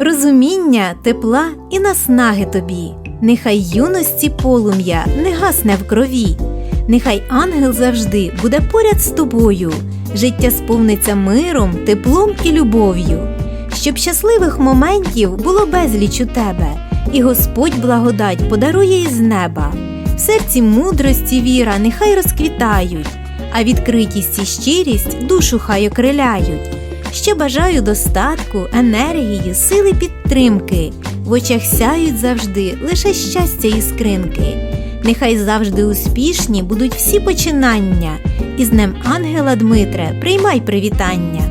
розуміння, тепла і наснаги тобі. Нехай юності полум'я не гасне в крові. Нехай ангел завжди буде поряд з тобою. Життя сповниться миром, теплом і любов'ю. Щоб щасливих моментів було безліч у тебе, і Господь благодать подарує із неба. В серці мудрості віра нехай розквітають, а відкритість і щирість душу хай окриляють. Ще бажаю достатку, енергії, сили підтримки. В очах сяють завжди лише щастя і скринки. Нехай завжди успішні будуть всі починання. І з Днем Ангела Дмитре приймай привітання.